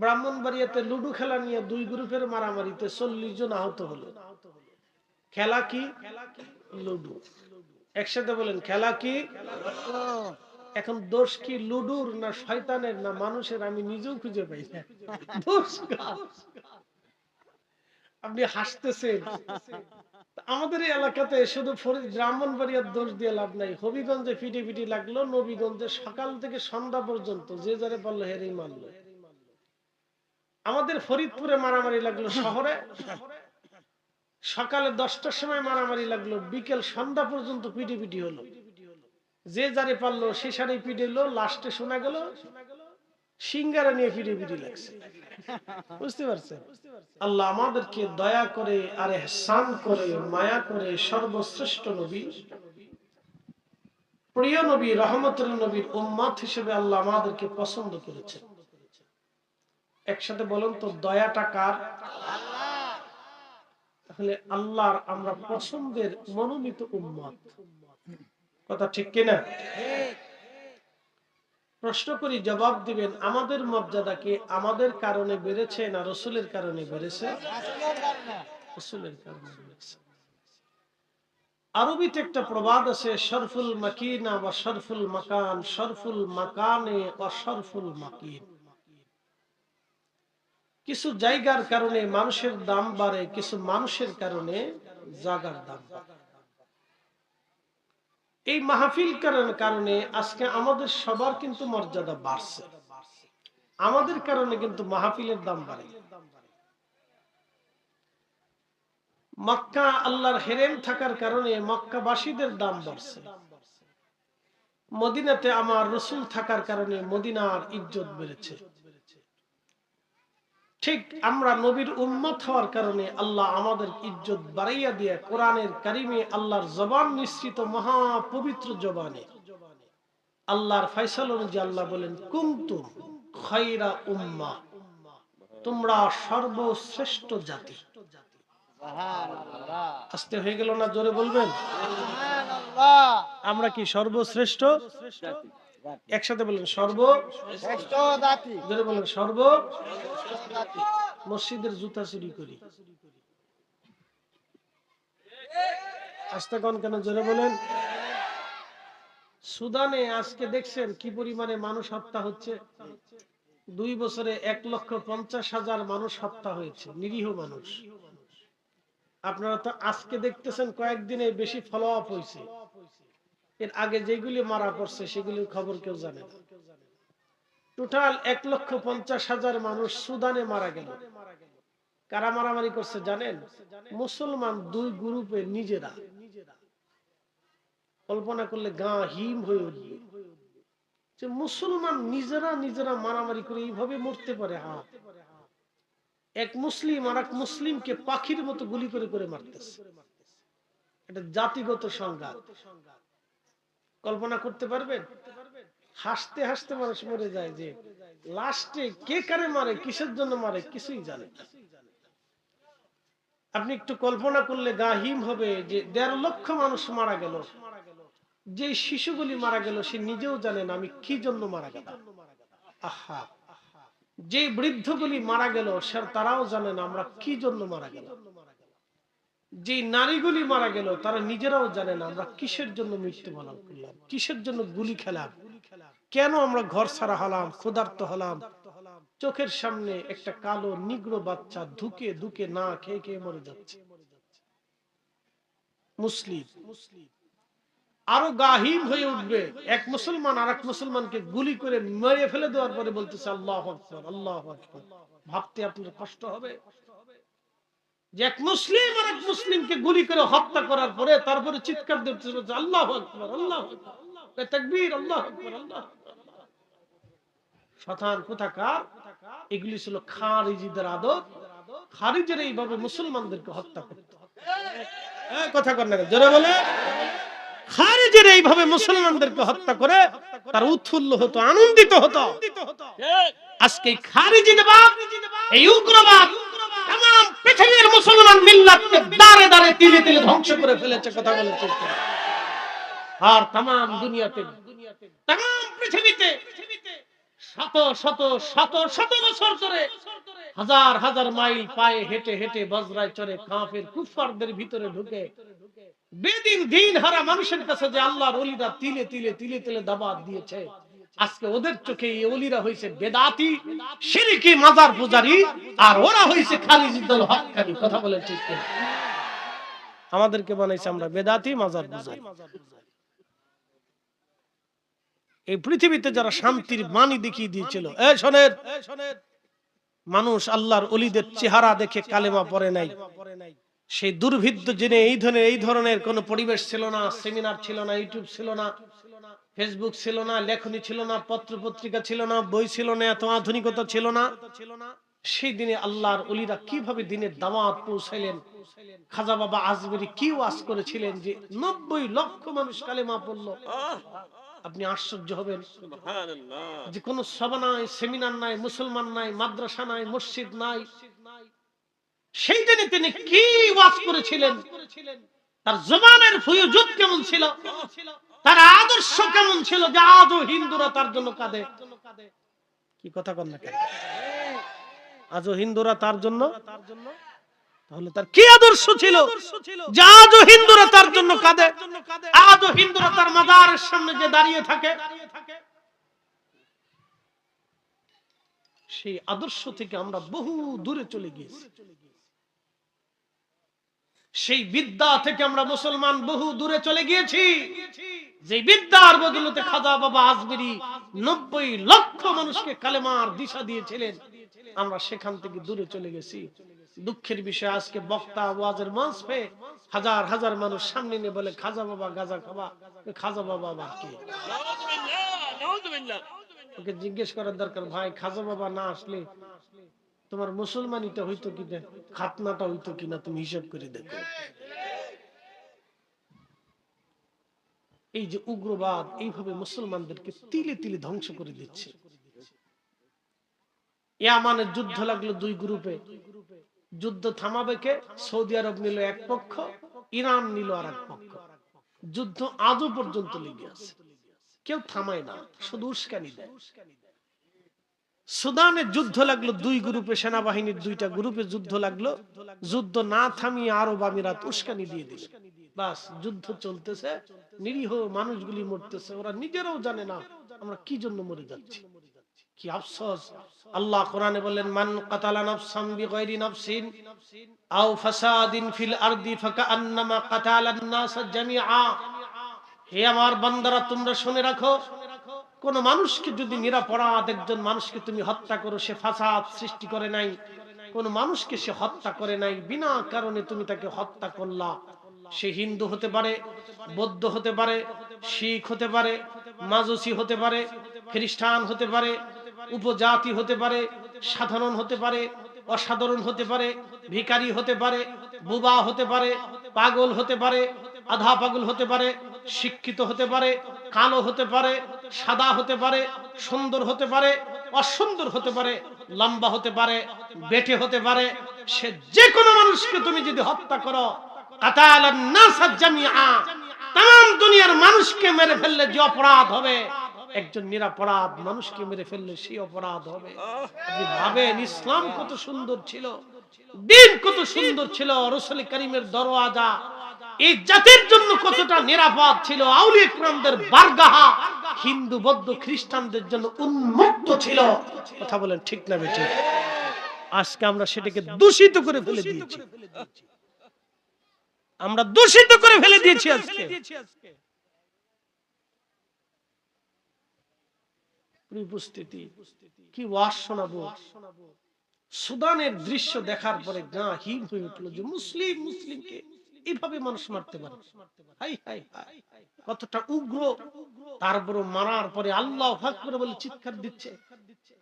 ব্রাহ্মণবাড়িয়াতে ludo খেলা নিয়ে দুই গ্রুপের মারামারিতে চল্লিশ জন আহত হলো। খেলা কি? লুডু। একসাথে বলেন, খেলা কি? এখন দোষ কি লুডুর না শয়তানের না মানুষের? আমি নিজেও খুঁজে পাই আপনি হাসতেছেন। আমাদের এলাকাতে শুধু ব্রাহ্মণবাড়িয়ার দোষ দিয়ে লাভ নাই। হবিগঞ্জে ফিটি ফিটি লাগল, নবীগঞ্জে সকাল থেকে সন্ধ্যা পর্যন্ত যে যারে পারল হেরেই মারলো। আমাদের ফরিদপুরে মারামারি লাগল শহরে। সকালে দশটার সময় মারামারি লাগল, বিকেল সন্ধ্যা পর্যন্ত পিটি পিটি হলো। যে যারে পারল সে সারে পিটিলো লাস্টে শোনা গেল, সিঙ্গারা নিয়ে পিটি পিটি লাগছে। বুঝতে পারছেন? আল্লাহ আমাদেরকে দয়া করে আর এহসান করে, মায়া করে সর্বশ্রেষ্ঠ নবী, প্রিয় নবী রহমতুল নবীর উম্মাত হিসেবে আল্লাহ আমাদেরকে পছন্দ করেছেন। একসাথে বলুন তো, দয়াটা কার? তাহলে আল্লাহর আমরা পছন্দের মনোনীত উম্মত। কথা ঠিক কিনা? প্রশ্ন করি, জবাব দিবেন, আমাদের মর্যাদাকে আমাদের কারণে বেড়েছে না রসুলের কারণে বেড়েছে। আরবিতে একটা প্রবাদ আছে, শরফুল মাকিনা বা শরফুল মাকান, শরফুল মাকানে বা শরফুল মাকিন। কিছু জায়গার কারণে মানুষের দাম বাড়ে, কিছু মানুষের কারণে জাগার দাম এই মাহফিল কারণ- আজকে আমাদের সবার কিন্তু মর্যাদা বাড়ছে। আমাদের কারণে কিন্তু মাহফিলের দাম বাড়ে। মক্কা আল্লাহর হেরেম থাকার কারণে মক্কাবাসীদের দাম বাড়ছে। মদিনাতে আমার রসুল থাকার কারণে মদিনার ইজ্জত বেড়েছে। ঠিক আমরা নবীর উম্মত হওয়ার কারণে আল্লাহ আমাদের ইজ্জত বাড়াইয়া দিয়ে কোরআনের কারিমে আল্লাহর জবান নিঃসৃত মহা পবিত্র জবানে। আল্লাহর ফয়সাল অনুযায়ী আল্লাহ বলেন কুমতুম খৈরা উম্মা তোমরা সর্বশ্রেষ্ঠ জাতি। আস্তে হয়ে গেল না? জোরে বলবেন? আমরা কি সর্বশ্রেষ্ঠ? একসাথে বলেন সর্ব জোরে বলেন সর্ব মসজিদের জুতা চুরি করি। আস্তে কন কেন জোরে বলেন? সুদানে আজকে দেখছেন কি পরিমাণে মানুষ হত্যা হচ্ছে? দুই বছরে এক লক্ষ পঞ্চাশ হাজার মানুষ হত্যা হয়েছে নিরীহ মানুষ। আপনারা তো আজকে দেখতেছেন কয়েকদিনে বেশি ফলো আপ হয়েছে। এর আগে যেগুলি মারা পড়ছে, সেগুলির খবর কেউ জানে না। টোটাল এক লক্ষ পঞ্চাশ হাজার মানুষ সুদানে মারা গেল। কারা মারামারি করছে জানেন? মুসলমান দুই গ্রুপে নিজেরা। কল্পনা করলে গা হিম হয়ে উঠবে। যে মুসলমান নিজেরা নিজেরা মারামারি করে এইভাবে মরতে পারে, হা। এক মুসলিম আর এক মুসলিমকে পাখির মতো গুলি করে করে মারতেছে। এটা জাতিগত সংঘাত। কল্পনা করতে পারবেন? হাসতে হাসতে মানুষ মরে যায় যে লাস্টে কে কারে মারে, কিসের জন্য মারে, কিছুই জানে আপনি একটু কল্পনা করলে গা হিম হবে যে, দেড় লক্ষ মানুষ মারা গেল। যে শিশুগুলি মারা গেল, সে নিজেও জানে না আমি কি জন্য মারা গেল আহা! যে বৃদ্ধগুলি মারা গেল, সে তারাও জানে না আমরা কি জন্য মারা গেল যে নারীগুলি মারা গেল, তারা নিজেরাও জানে না আমরা কিসের জন্য মৃত্যুবরণ করলাম, কিসের জন্য গুলি খেলাম, কেন আমরা ঘর ছাড়া হলাম, ক্ষুধার্ত হলাম? চোখের সামনে একটা কালো নিগ্র বাচ্চা ধুকে ধুকে না খেয়ে খেয়ে মরে যাচ্ছে। মুসলিম আরও গাহিম হয়ে উঠবে। এক মুসলমান আর এক মুসলমানকে গুলি করে মেরে ফেলে দেওয়ার পরে বলতেছে, আল্লাহ আল্লাহ ভাবতে আপনার কষ্ট হবে? যে এক মুসলিম আর এক মুসলিমকে গুলি করে হত্যা করার পরে তারপরে চিৎকার দিচ্ছে আল্লাহ আকবর আল্লাহ তাকবীর আল্লাহ আকবর আল্লাহ শতান কোথাকার? এগুলি ছিল খারিজিদের আদত। খারিজের এইভাবে মুসলমানদেরকে হত্যা করত। কথা কর না জোরে বলে। খারিজের এইভাবে মুসলমানদেরকে হত্যা করে তার উৎফুল্ল হতো আনন্দিত হতো। আজকে এই খারিজিবাদ এই উগ্রবাদ তাম পৃথিবীর মুসলমান মিল্লাতকে তিলে তিলে ধ্বংস করে ফেলেছে, কথা বলে আর তাম দুনিয়াতে তাম পৃথিবীতে শত শত শত শত বছর ধরে হাজার হাজার মাইল পায়ে হেঁটে হেঁটে বজরায় চড়ে কাফের কুফারদের ভিতরে ঢুকে বেদিন দিন হারা মানুষের কাছে যে আল্লাহর অলিরা তিলে তিলে তিলে তিলে দাবাত দিয়েছে। আজকে ওদের চোখে এই অলিরা হয়েছে বেদাতি, সিরিকি, মাজার পূজারি, আর ওরা হয়েছে খালিজিদ্দুল হক্কানি কথা বলে ঠিক কিনা? আমাদেরকে বানাইছে আমরা বেদাতি, মাজার পূজারি। এই পৃথিবীতে যারা শান্তির বাণী দেখিয়ে দিয়েছিল, এ শোনেন, মানুষ আল্লাহর অলিদের চেহারা দেখে কালেমা পড়ে নাই। সেই দুর্ভিদ্য জেনে এই ধরনের এই ধরনের কোন পরিবেশ ছিল না, সেমিনার ছিল না, ইউটিউব ছিল না। ফেসবুক ছিল না লেখনী ছিল না পত্র পত্রিকা ছিল না বই ছিল না এত আধুনিকতা ছিল না। সেই দিনে আল্লাহর অলিরা কীভাবে দিনের দাওয়াত পৌঁছাইলেন? খাজা বাবা আজমেরি কি ওয়াজ করেছিলেন যে নব্বই লক্ষ মানুষ কালেমা পড়ল? আপনি আশ্চর্য হবেন। যে কোনো সভা নাই সেমিনার নাই মুসলমান নাই মাদ্রাসা নাই মসজিদ নাই। সেই দিনে তিনি কি ওয়াজ করেছিলেন? তার জবানের ফুয়ুজুদ কেমন ছিল? তার আদর্শ কেমন ছিল যে আজও হিন্দুরা তার জন্য কাঁদে? কি কথা কন না আজও হিন্দুরা তার জন্য? তাহলে তার কি আদর্শ ছিল আজও হিন্দুরা তার জন্য কাঁদে? আজও হিন্দুরা তার সামনে যে দাঁড়িয়ে থাকে? সেই আদর্শ থেকে আমরা বহু দূরে চলে গিয়েছি। সেই বিদ্যা থেকে আমরা মুসলমান বহু দূরে চলে গিয়েছি। যে বিদ্যার বদলতে খাজা বাবা আজমিরি নব্বই লক্ষ মানুষকে কালেমার দিশা দিয়েছিলেন। আমরা সেখান থেকে দূরে চলে গেছি। দুঃখের বিষয়, আজকে বক্তা ওয়াজের মঞ্চ পেয়ে হাজার হাজার মানুষ সামনে নিয়ে বলে, খাজা বাবা, গাজা খাবা? খাজা বাবা আবার কি? ওকে জিজ্ঞেস করার দরকার, ভাই, খাজা বাবা না আসলে তোমার মুসলমানিটা হইতো কি না খাতনাটা হইতো কিনা? তুমি হিসাব করে দেখো। এই যে উগ্রবাদ এইভাবে মুসলমানদেরকে তিলে তিলে ধ্বংস করে দিচ্ছে। ইয়ামানের যুদ্ধ লাগল দুই গ্রুপে। যুদ্ধ থামাবে কে? সৌদি আরব নিল এক পক্ষ, ইরান নিল আর এক পক্ষ। যুদ্ধ আজও পর্যন্ত লেগে আছে। কেউ থামায় না, শুধু উস্কানি দেয়। সুদানের যুদ্ধ লাগল দুই গ্রুপে, সেনাবাহিনীর দুইটা গ্রুপে যুদ্ধ লাগল। যুদ্ধ না থামিয়ে আরব আমিরাত উস্কানি দিয়ে দিল। বাস, যুদ্ধ চলতেছে, নিরীহ মানুষগুলি মরতেছে, ওরা নিজেরাও জানে না আমরা কি জন্য মরে যাচ্ছি। কি আফসোস। আল্লাহ কোরআনে বলেন মান কাতালা নাফসাম বিগাইরি নাফসিন আও ফাসাদিন ফিল আরদি ফাকান্নামা কাতালান নাস জামিআ। হে আমার বান্দারা, তোমরা শুনে রাখো, কোন মানুষকে যদি নিরাপরাধ একজন মানুষকে তুমি হত্যা করো, সে ফাসাদ সৃষ্টি করে নাই। কোন মানুষকে সে হত্যা করে নাই। বিনা কারণে তুমি তাকে হত্যা করলা। সে হিন্দু হতে পারে বৌদ্ধ হতে পারে শিখ হতে পারে মাজুসি হতে পারে খ্রিস্টান হতে পারে উপজাতি হতে পারে সাধারণ হতে পারে অসাধারণ হতে পারে ভিকারি হতে পারে বুবা হতে পারে পাগল হতে পারে আধা পাগল হতে পারে শিক্ষিত হতে পারে কালো হতে পারে সাদা হতে পারে সুন্দর হতে পারে অসুন্দর হতে পারে লম্বা হতে পারে বেটে হতে পারে সে যে কোনো মানুষকে তুমি যদি হত্যা করো তাম দুনিয়ার মানুষকে মেরে ফেললে যে অপরাধ হবে, একজন নিরাপরাধ মানুষকে মেরে ফেললে অপরাধ হবে। ভাবেন, ইসলাম কত সুন্দর ছিল, দিন কত সুন্দর ছিল, রসুল করিমের দরওয়াজা। এই জাতির জন্য কতটা নিরাপদ ছিল আউলি ইকরামদের বারগাহা। হিন্দু, বৌদ্ধ, খ্রিস্টানদের জন্য উন্মুক্ত ছিল। কথা বলেন ঠিক না বেঠিক? আজকে আমরা সেটাকে দূষিত করে ফেলে দিয়েছি। আমরা দূষিত করে ফেলে দিয়েছি আজকে। উপস্থিতি কি ওয়াজ শোনাবো সুদানের দৃশ্য দেখার পরে গা হিম হয়ে উঠল যে মুসলিম মুসলিমকে এইভাবে মানুষ মারতে পারে। হাই হাই হাই। কতটা উগ্র। তারপর মারার পরে আল্লাহ ভাগ করে বলে চিৎকার দিচ্ছে।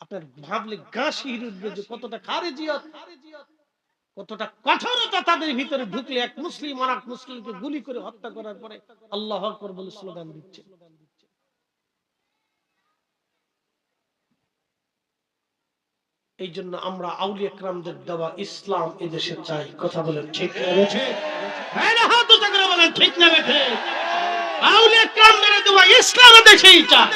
আপনার ভাবলে গা শিহির উঠবে যে কতটা খারেজিয়ত। কতটা কঠোরতা তাদের ভিতরে ঢুকলে এক মুসলিম আর এক মুসলিমকে গুলি করে হত্যা করার পরে আল্লাহ আকবর বলে স্লোগান দিচ্ছে। এই জন্য আমরা আউলি একরামদের দেওয়া ইসলাম এদেশে চাই। কথা বলেন, ঠিক না বেঠে আউলি একরামদের দেওয়া ইসলাম এদেশেই চাই।